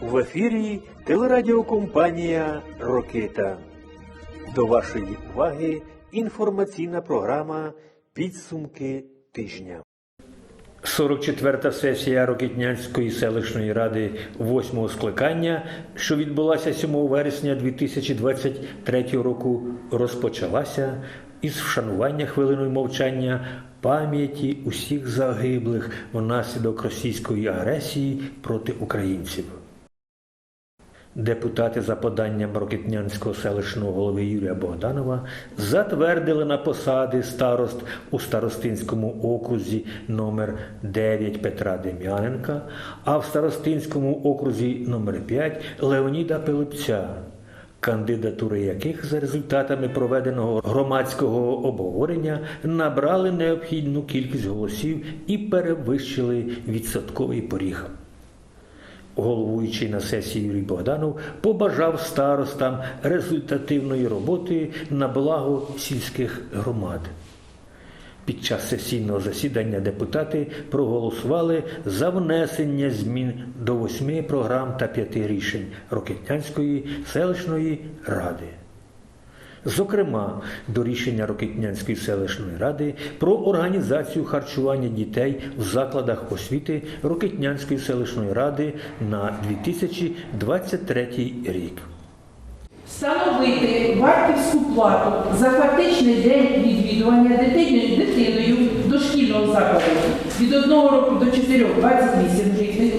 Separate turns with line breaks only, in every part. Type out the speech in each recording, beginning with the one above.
В ефірі телерадіокомпанія Рокита. До вашої уваги інформаційна програма Підсумки тижня. 44-та сесія Рокітнянської селищної ради 8-го скликання, що відбулася 7 вересня 2023 року, розпочалася із вшанування хвилиною мовчання пам'яті усіх загиблих внаслідок російської агресії проти українців. Депутати за поданням Рокитнянського селищного голови Юрія Богданова затвердили на посади старост у Старостинському окрузі номер 9 Петра Дем'яненка, а в Старостинському окрузі номер 5 Леоніда Пилипця, кандидатури яких за результатами проведеного громадського обговорення набрали необхідну кількість голосів і перевищили відсотковий поріг. Головуючий на сесії Юрій Богданов побажав старостам результативної роботи на благо сільських громад. Під час сесійного засідання депутати проголосували за внесення змін до восьми програм та п'яти рішень Рокетнянської селищної ради. Зокрема, до рішення Рокитнянської селищної ради про організацію харчування дітей в закладах освіти Рокитнянської селищної ради на 2023 рік.
Встановити вартівську плату за фактичний день відвідування дитиною, дитиною дошкільного закладу від 1 року до 4 – 28 гривень,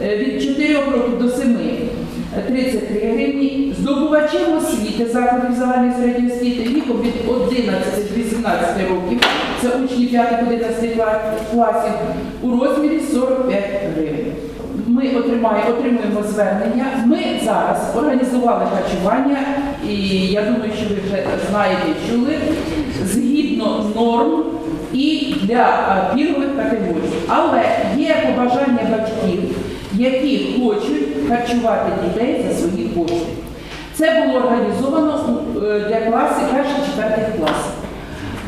від 4 років до 7 – 33 гривні, здобувачів освіти закладів загальної середньої освіти віком від 11 до 18 років, це учні 5-11 класів, у розмірі 45 гривень ми отримуємо звернення. Ми зараз організували харчування, і я думаю, що ви вже знаєте, чули, згідно норм і для пільгових категорій. Але є побажання батьків, які хочуть харчувати дітей за свої кошти. Це було організовано е, для класів перших-четвертих класів.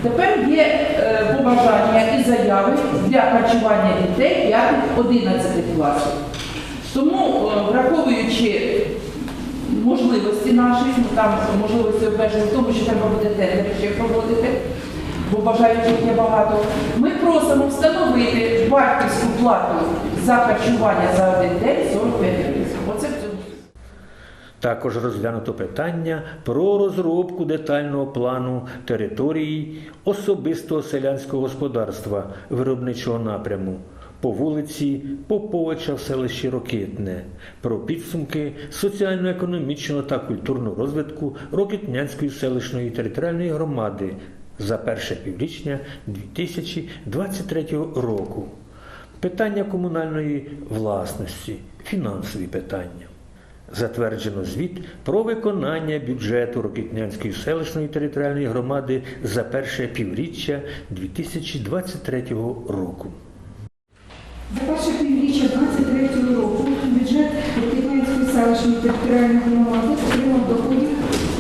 Тепер є е, побажання і заяви для харчування дітей 5-11 класів. Тому, е, враховуючи можливості наші, ну там можливості обмежені в тому, що треба буде тендер ще проводити, бо бажаючих є багато, ми просимо встановити вартість плату за харчування за один день 45 гривень.
Також розглянуто питання про розробку детального плану території особистого селянського господарства виробничого напряму по вулиці Поповича в селищі Рокитне про підсумки соціально-економічного та культурного розвитку Рокитнянської селищної територіальної громади за перше піврічня 2023 року. Питання комунальної власності, фінансові питання. Затверджено звіт про виконання бюджету Рокитнянської селищної територіальної громади за перше півріччя 2023 року.
За перше півріччя 2023 року бюджет Рокитнянської селищної територіальної громади отримав доходів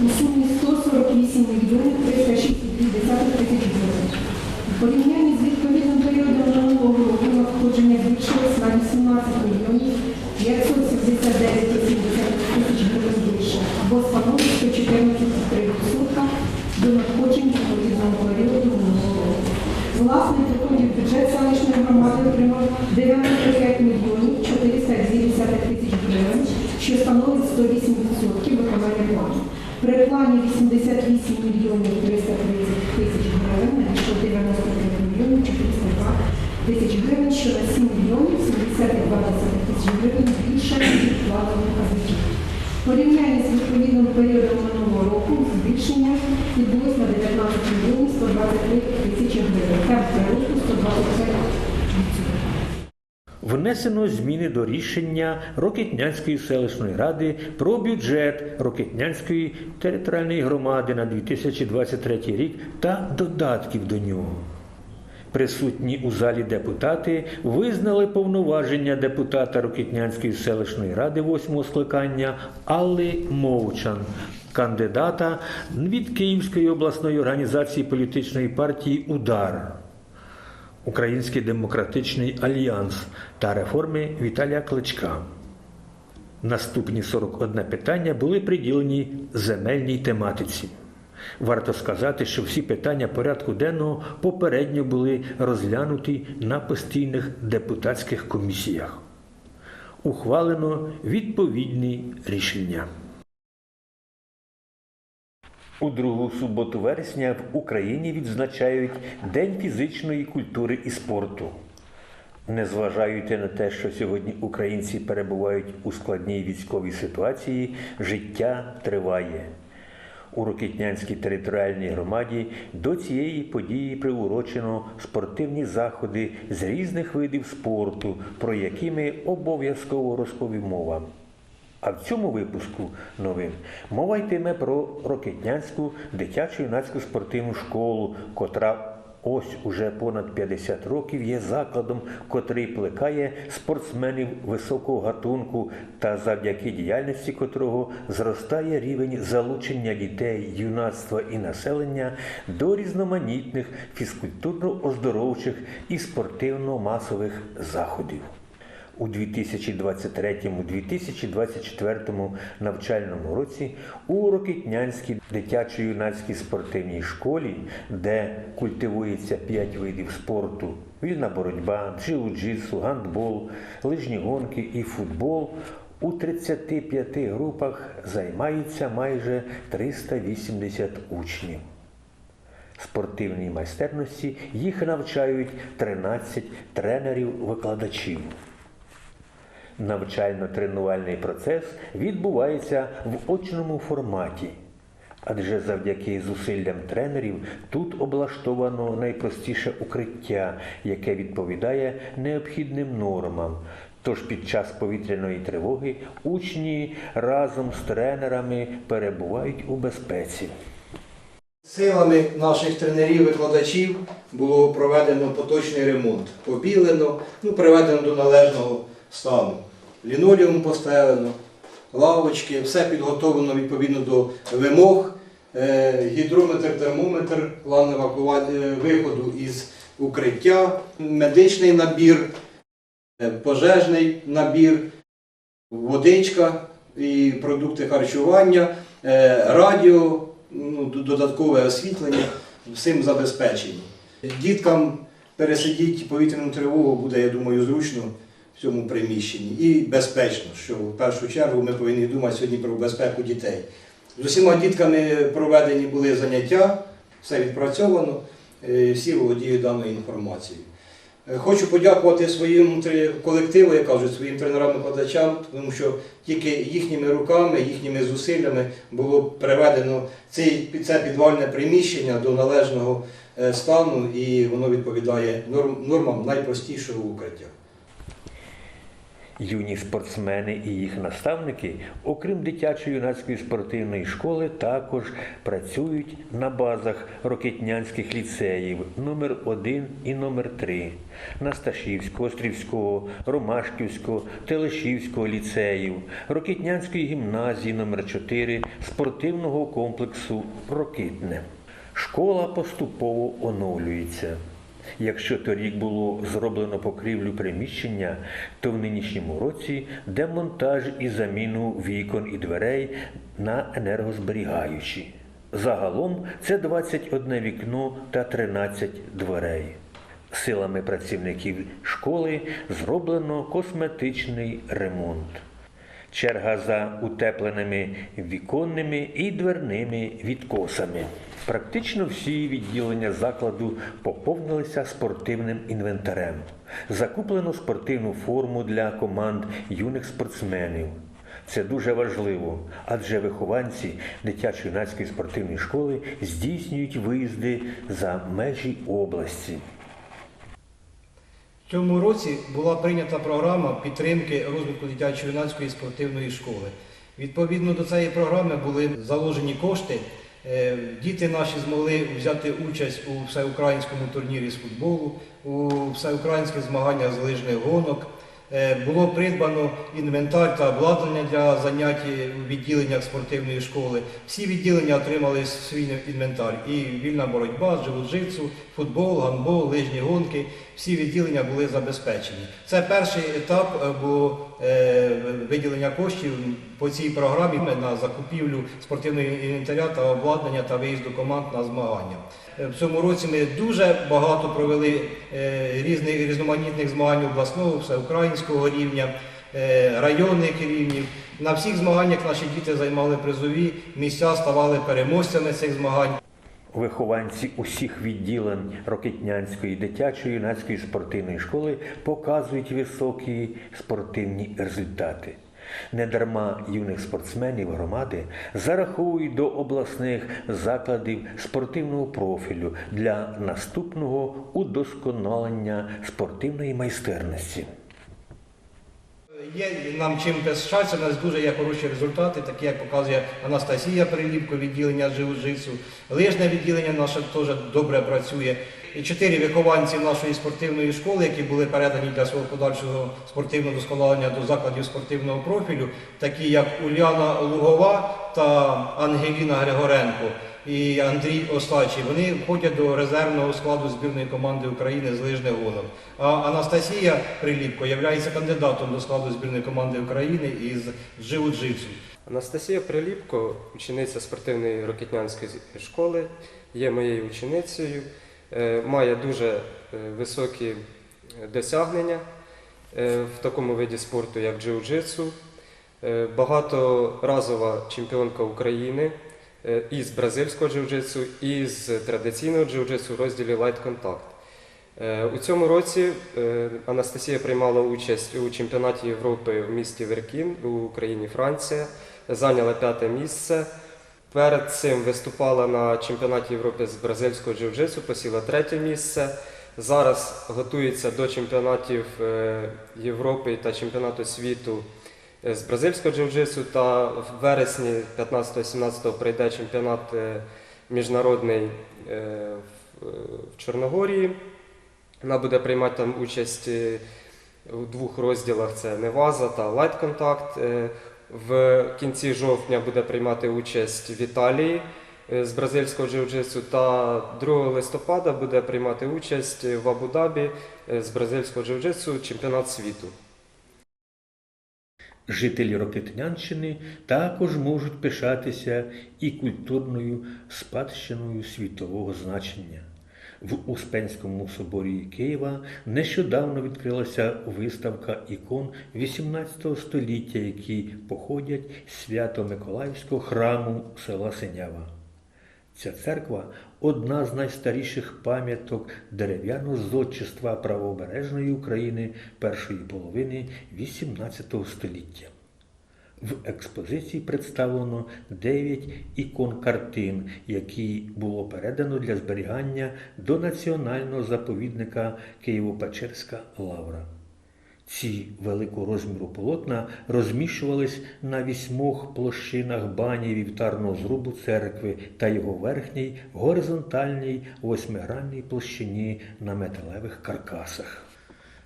у сумі 148 мільйонів 306,2 тисяч гривень. В порівнянні з відповідним періодом минулого року надходження збільшилось на 18 мільйонів 579,7 тисяч або становить 114,3% до надходжень відповідного періоду минулого року. Власний доходів бюджет селищної громади отримав 95 мільйонів 470 тисяч гривень, що становить 108% виконання плану. При плані 88 мільйонів 330 тисяч гривень надійшло 93 мільйонів 402 тисяч гривень, що на 7 мільйонів 72 тисяч гривень більше від планових показників. Періодом минулого року збільшення відбулось на 19 мільйонів 123 тисячі гривень. Темп приросту 125
Внесено зміни до рішення Рокитнянської селищної ради про бюджет Рокитнянської територіальної громади на 2023 рік та додатків до нього. Присутні у залі депутати визнали повноваження депутата Рокитнянської селищної ради 8 скликання Алли Мовчан кандидата від Київської обласної організації політичної партії Удар, Український демократичний альянс та реформи Віталія Кличка. Наступні 41 питання були приділені земельній тематиці. Варто сказати, що всі питання порядку денного попередньо були розглянуті на постійних депутатських комісіях. Ухвалено відповідні рішення. У другу суботу вересня в Україні відзначають День фізичної культури і спорту. Незважаючи на те, що сьогодні українці перебувають у складній військовій ситуації, життя триває. У Рокетнянській територіальній громаді до цієї події приурочено спортивні заходи з різних видів спорту, про які ми обов'язково розповімо вам. А в цьому випуску новин мова йтиме про Рокетнянську дитячу юнацьку спортивну школу, котра ось уже понад 50 років є закладом, котрий плекає спортсменів високого гатунку та завдяки діяльності котрого зростає рівень залучення дітей, юнацтва і населення до різноманітних фізкультурно-оздоровчих і спортивно-масових заходів. У 2023-2024 навчальному році у Рокітнянській дитячо-юнацькій спортивній школі, де культивується 5 видів спорту: вільна боротьба, джиу-джитсу, гандбол, лижні гонки і футбол. У 35 групах займаються майже 380 учнів. Спортивній майстерності їх навчають 13 тренерів-викладачів. Навчально-тренувальний процес відбувається в очному форматі, адже завдяки зусиллям тренерів тут облаштовано найпростіше укриття, яке відповідає необхідним нормам. Тож під час повітряної тривоги учні разом з тренерами перебувають у безпеці.
Силами наших тренерів, викладачів було проведено поточний ремонт. Побілено, ну, приведено до належного стану. Лінолеум постелено, лавочки, все підготовлено відповідно до вимог. Е, Гідрометр, термометр, план е, виходу із укриття, медичний набір, е, пожежний набір, водичка і продукти харчування, радіо, ну, додаткове освітлення, всім забезпечені. Діткам пересидіти повітряну тривогу буде, я думаю, зручно в цьому приміщенні і безпечно, що в першу чергу ми повинні думати сьогодні про безпеку дітей. З усіма дітками проведені були заняття, все відпрацьовано, е, всі володіють даною інформацією. Е, Хочу подякувати своїм колективу, я кажу, своїм тренерам-викладачам, тому що тільки їхніми руками, їхніми зусиллями було приведено це підвальне приміщення до належного е, стану і воно відповідає норм, нормам найпростішого укриття.
Юні спортсмени і їх наставники, окрім дитячо-юнацької спортивної школи, також працюють на базах рокетнянських ліцеїв номер 1 і номер 3 Насташівського, Острівського, Ромашківського, Телешівського ліцеїв, Рокетнянської гімназії номер 4 спортивного комплексу Рокитне. Школа поступово оновлюється. Якщо торік було зроблено покрівлю приміщення, то в нинішньому році демонтаж і заміну вікон і дверей на енергозберігаючі. Загалом це 21 вікно та 13 дверей. Силами працівників школи зроблено косметичний ремонт. Черга за утепленими віконними і дверними відкосами. Практично всі відділення закладу поповнилися спортивним інвентарем. Закуплено спортивну форму для команд юних спортсменів. Це дуже важливо, адже вихованці дитячо-юнацької спортивної школи здійснюють виїзди за межі області.
В цьому році була прийнята програма підтримки розвитку дитячо-юнацької спортивної школи. Відповідно до цієї програми були заложені кошти. Е, Діти наші змогли взяти участь у всеукраїнському турнірі з футболу, у всеукраїнських змаганнях з лижних гонок. Е, Було придбано інвентар та обладнання для занять у відділеннях спортивної школи. Всі відділення отримали свій інвентар. І вільна боротьба, джиу-джитсу, футбол, гандбол, лижні гонки. Всі відділення були забезпечені. Це перший етап е, було е, виділення коштів по цій програмі на закупівлю спортивного інвентаря та обладнання та виїзду команд на змагання. В цьому році ми дуже багато провели різних різноманітних змагань обласного, всеукраїнського рівня, е, районних рівнів. На всіх змаганнях наші діти займали призові місця, ставали переможцями цих змагань.
Вихованці усіх відділень Рокитнянської дитячої юнацької спортивної школи показують високі спортивні результати. Недарма юних спортсменів громади зараховують до обласних закладів спортивного профілю для наступного удосконалення спортивної майстерності.
Є нам чим пишатися, у нас дуже є хороші результати, такі як показує Анастасія Приліпко, відділення джиу-джитсу. Лижне відділення наше теж добре працює. І чотири вихованці нашої спортивної школи, які були передані для свого подальшого спортивного досконалення до закладів спортивного профілю, такі як Уляна Лугова та Ангеліна Григоренко і Андрій Остачий. Вони входять до резервного складу збірної команди України з лижних гонок. А Анастасія Приліпко є кандидатом до складу збірної команди України із джиу-джитсу.
Анастасія Приліпко, учениця спортивної рокетнянської школи, є моєю ученицею, е, має дуже е, високі е, досягнення в такому виді спорту, як джиу-джитсу, багаторазова чемпіонка України із бразильського джиу-джитсу, і з традиційного джиу-джитсу в розділі Light Contact. Е, У цьому році е, Анастасія приймала участь у чемпіонаті Європи в місті Веркін у Україні Франція, зайняла п'яте місце. Перед цим виступала на чемпіонаті Європи з бразильського джиу-джитсу, посіла третє місце. Зараз готується до чемпіонатів е, Європи та чемпіонату світу е, з бразильського джиу-джитсу. Та в вересні 15-17 прийде чемпіонат е, міжнародний е, в- Чорногорії. Вона буде приймати там участь е, у двох розділах: це Неваза та. Е, В кінці жовтня буде приймати участь в Італії е, з бразильського джиу-джитсу та 2 листопада буде приймати участь в Абу-Дабі е, з бразильського джиу-джитсу чемпіонат світу.
Жителі Рокитнянщини також можуть пишатися і культурною спадщиною світового значення. В Успенському соборі Києва нещодавно відкрилася виставка ікон XVIII століття, які походять з Свято-Миколаївського храму села Синява. Ця церква одна з найстаріших пам'яток дерев'яного зодчества правобережної України першої половини XVIII століття. В експозиції представлено 9 ікон картин, які було передано для зберігання до національного заповідника Києво-Печерська лавра. Ці великого розміру полотна розміщувались на вісьмох площинах бані вівтарного зрубу церкви та його верхній горизонтальній восьмигранній площині на металевих каркасах.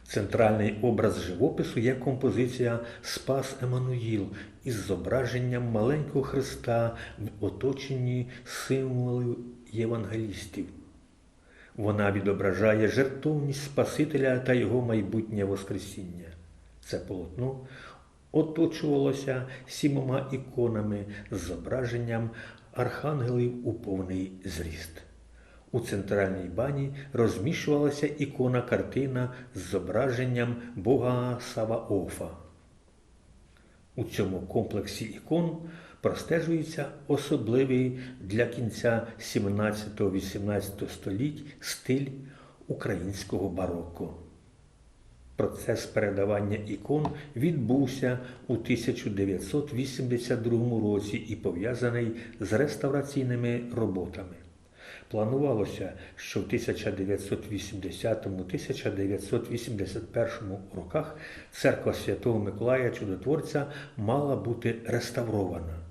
Центральний образ живопису є композиція Спас Еммануїл із зображенням маленького Христа в оточенні символів євангелістів. Вона відображає жертовність Спасителя та його майбутнє Воскресіння. Це полотно оточувалося сімома іконами з зображенням архангелів у повний зріст. У центральній бані розміщувалася ікона картина з зображенням Бога Саваофа. У цьому комплексі ікон простежується особливий для кінця 17-18 століть стиль українського бароко. Процес передавання ікон відбувся у 1982 році і пов'язаний з реставраційними роботами. Планувалося, що в 1980-1981 роках церква Святого Миколая Чудотворця мала бути реставрована.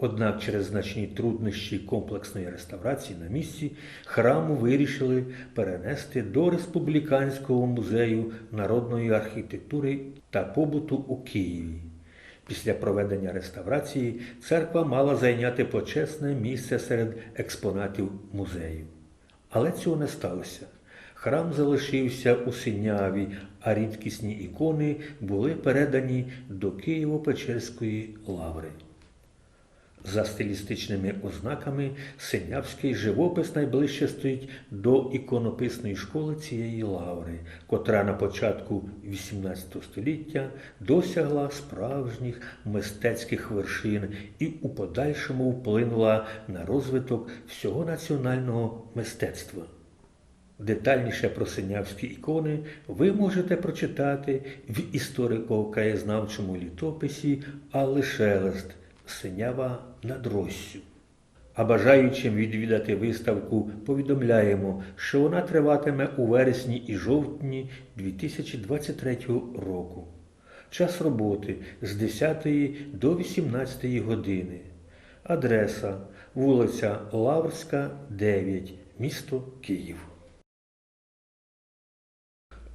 Однак через значні труднощі комплексної реставрації на місці храму вирішили перенести до Республіканського музею народної архітектури та побуту у Києві. Після проведення реставрації церква мала зайняти почесне місце серед експонатів музею. Але цього не сталося. Храм залишився у синяві, а рідкісні ікони були передані до Києво-Печерської лаври. За стилістичними ознаками синявський живопис найближче стоїть до іконописної школи цієї лаври, котра на початку XVIII століття досягла справжніх мистецьких вершин і у подальшому вплинула на розвиток всього національного мистецтва. Детальніше про синявські ікони ви можете прочитати в історико-краєзнавчому літописі Алли Шелест Синява над Россю. А бажаючим відвідати виставку повідомляємо, що вона триватиме у вересні і жовтні 2023 року. Час роботи з 10 до 18 години. Адреса вулиця Лаврська, 9, місто Київ.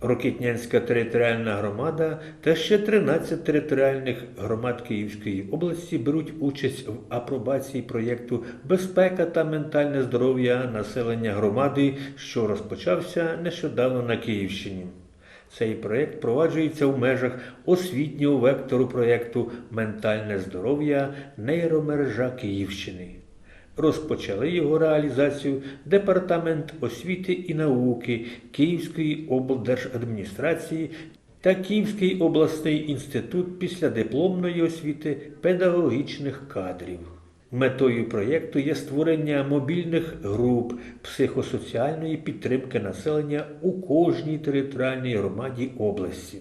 Рокітнянська територіальна громада та ще 13 територіальних громад Київської області беруть участь в апробації проєкту Безпека та ментальне здоров'я населення громади, що розпочався нещодавно на Київщині. Цей проєкт проваджується в межах освітнього вектору проєкту Ментальне здоров'я нейромережа Київщини. Розпочали його реалізацію Департамент освіти і науки Київської облдержадміністрації та Київський обласний інститут післядипломної освіти педагогічних кадрів. Метою проєкту є створення мобільних груп психосоціальної підтримки населення у кожній територіальній громаді області.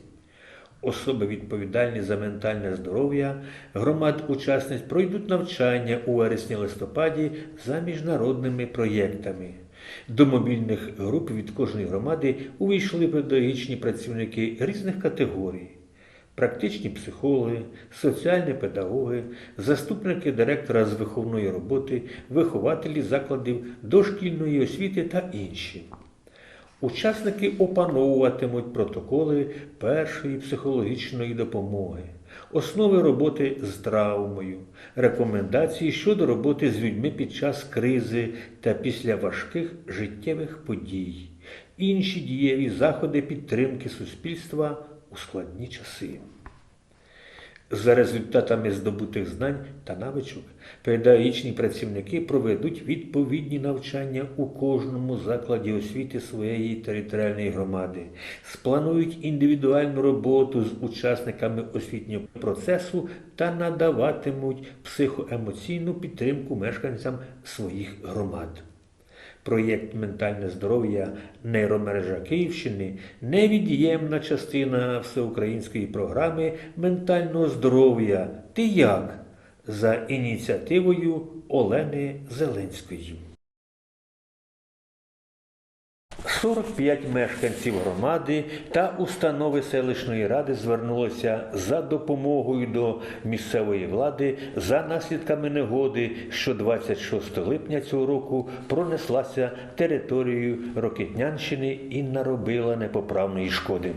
Особи, відповідальні за ментальне здоров'я громад учасниць пройдуть навчання у вересні-листопаді за міжнародними проєктами. До мобільних груп від кожної громади увійшли педагогічні працівники різних категорій: практичні психологи, соціальні педагоги, заступники директора з виховної роботи, вихователі закладів дошкільної освіти та інші. Учасники опановуватимуть протоколи першої психологічної допомоги, основи роботи з травмою, рекомендації щодо роботи з людьми під час кризи та після важких життєвих подій, інші дієві заходи підтримки суспільства у складні часи. За результатами здобутих знань та навичок педагогічні працівники проведуть відповідні навчання у кожному закладі освіти своєї територіальної громади, спланують індивідуальну роботу з учасниками освітнього процесу та надаватимуть психоемоційну підтримку мешканцям своїх громад. Проєкт Ментальне здоров'я. Нейромережа Київщини невід'ємна частина всеукраїнської програми ментального здоров'я. Ти як? за ініціативою Олени Зеленської. 45 мешканців громади та установи селищної ради звернулися за допомогою до місцевої влади за наслідками негоди, що 26 липня цього року пронеслася територією Рокетнянщини і наробила непоправної шкоди.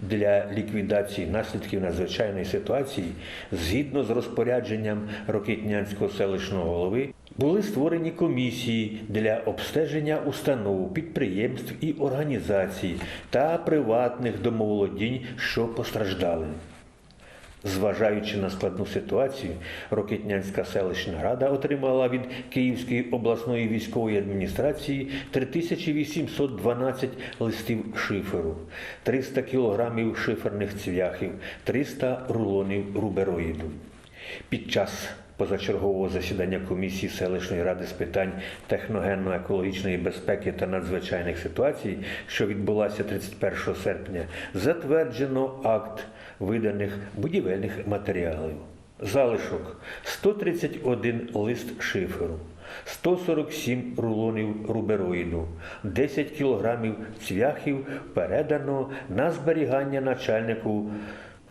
Для ліквідації наслідків надзвичайної ситуації, згідно з розпорядженням Рокитнянського селищного голови, були створені комісії для обстеження установ, підприємств і організацій та приватних домоволодінь, що постраждали. Зважаючи на складну ситуацію, Рокитнянська селищна рада отримала від Київської обласної військової адміністрації 3812 листів шиферу, 300 кілограмів шиферних цвяхів, 300 рулонів рубероїду. Під час позачергового засідання комісії селищної ради з питань техногенно-екологічної безпеки та надзвичайних ситуацій, що відбулася 31 серпня, затверджено акт виданих будівельних матеріалів. Залишок 131 лист шиферу, 147 рулонів рубероїду, 10 кілограмів цвяхів передано на зберігання начальнику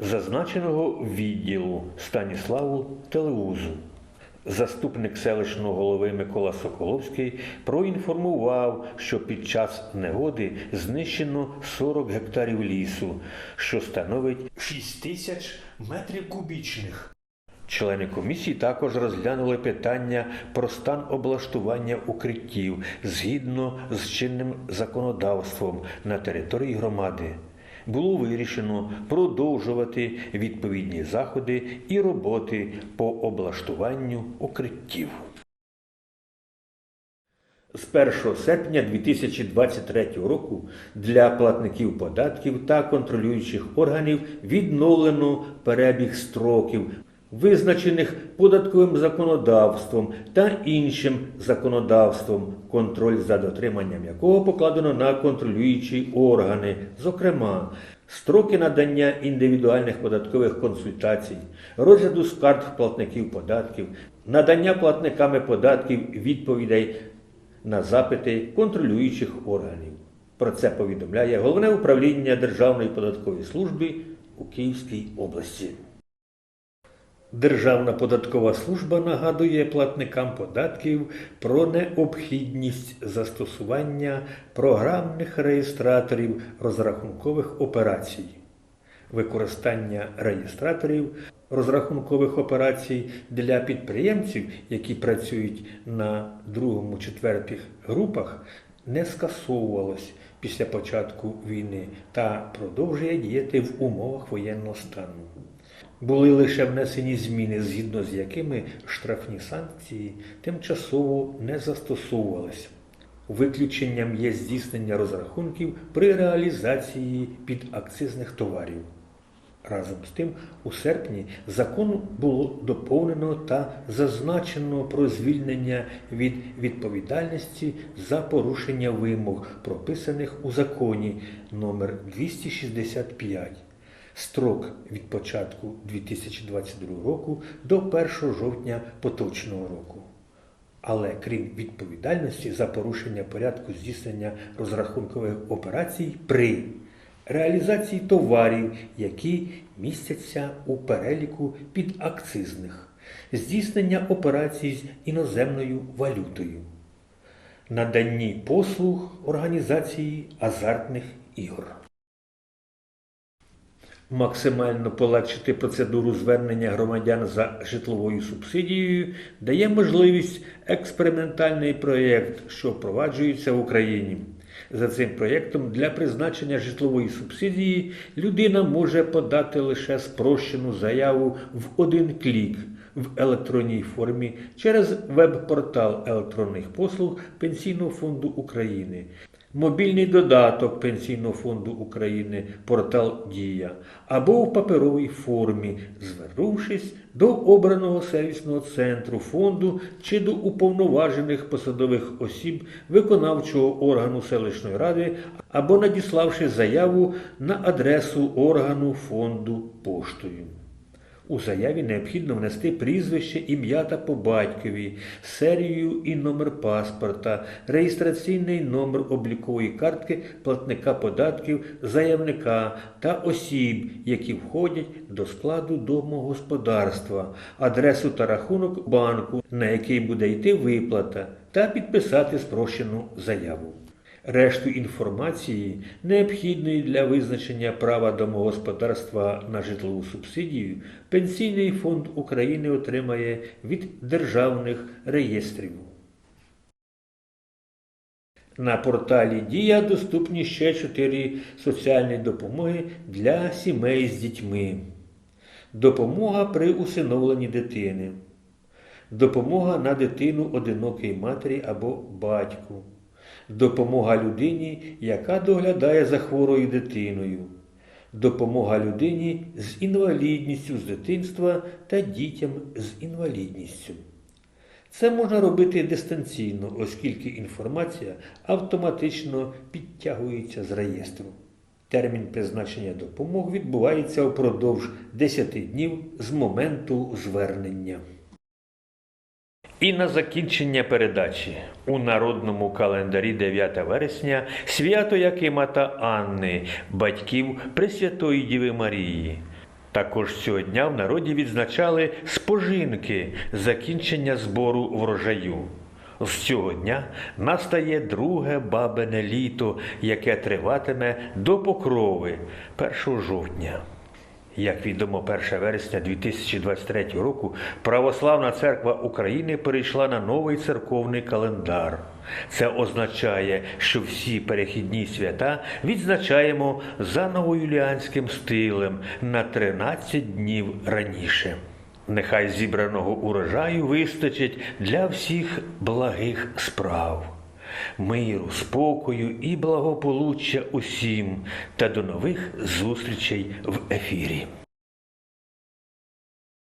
зазначеного відділу Станіславу Телеузу. Заступник селищного голови Микола Соколовський проінформував, що під час негоди знищено 40 гектарів лісу, що становить 6 тисяч метрів кубічних. Члени комісії також розглянули питання про стан облаштування укриттів згідно з чинним законодавством на території громади. Було вирішено продовжувати відповідні заходи і роботи по облаштуванню укриттів. З 1 серпня 2023 року для платників податків та контролюючих органів відновлено перебіг строків, визначених податковим законодавством та іншим законодавством, контроль за дотриманням якого покладено на контролюючі органи, зокрема. Строки надання індивідуальних податкових консультацій, розгляду скарг платників податків, надання платниками податків відповідей на запити контролюючих органів. Про це повідомляє Головне управління Державної податкової служби у Київській області. Державна податкова служба нагадує платникам податків про необхідність застосування програмних реєстраторів розрахункових операцій. Використання реєстраторів розрахункових операцій для підприємців, які працюють на другому четвертих групах, не скасовувалось після початку війни та продовжує діяти в умовах воєнного стану. Були лише внесені зміни, згідно з якими штрафні санкції тимчасово не застосовувалися. Виключенням є здійснення розрахунків при реалізації підакцизних товарів. Разом з тим, у серпні закон було доповнено та зазначено про звільнення від відповідальності за порушення вимог, прописаних у законі номер 265 Строк від початку 2022 року до 1 жовтня поточного року. Але крім відповідальності за порушення порядку здійснення розрахункових операцій при реалізації товарів, які містяться у переліку підакцизних, здійснення операцій з іноземною валютою, наданні послуг організації азартних ігор. Максимально полегшити процедуру звернення громадян за житловою субсидією дає можливість експериментальний проєкт, що впроваджується в Україні. За цим проєктом для призначення житлової субсидії людина може подати лише спрощену заяву в один клік в електронній формі через веб-портал електронних послуг Пенсійного фонду України. Мобільний додаток Пенсійного фонду України портал Дія або в паперовій формі, звернувшись до обраного сервісного центру фонду чи до уповноважених посадових осіб виконавчого органу селищної ради або надіславши заяву на адресу органу фонду поштою. У заяві необхідно внести прізвище, ім'я та по батькові, серію і номер паспорта, реєстраційний номер облікової картки платника податків, заявника та осіб, які входять до складу домогосподарства, адресу та рахунок банку, на який буде йти виплата, та підписати спрощену заяву. Решту інформації, необхідної для визначення права домогосподарства на житлову субсидію, Пенсійний фонд України отримає від державних реєстрів. На порталі Дія доступні ще чотири соціальні допомоги для сімей з дітьми. Допомога при усиновленні дитини. Допомога на дитину одинокій матері або батьку. Допомога людині, яка доглядає за хворою дитиною. Допомога людині з інвалідністю з дитинства та дітям з інвалідністю. Це можна робити дистанційно, оскільки інформація автоматично підтягується з реєстру. Термін призначення допомог відбувається впродовж 10 днів з моменту звернення. І на закінчення передачі у народному календарі 9 вересня свято Якима та Анни, батьків Пресвятої Діви Марії. Також цього дня в народі відзначали спожинки закінчення збору врожаю. З цього дня настає друге бабине літо, яке триватиме до покрови 1 жовтня. Як відомо, 1 вересня 2023 року Православна церква України перейшла на новий церковний календар. Це означає, що всі перехідні свята відзначаємо за новоюліанським стилем на 13 днів раніше. Нехай зібраного урожаю вистачить для всіх благих справ. Миру, спокою і благополуччя усім та до нових зустрічей в ефірі.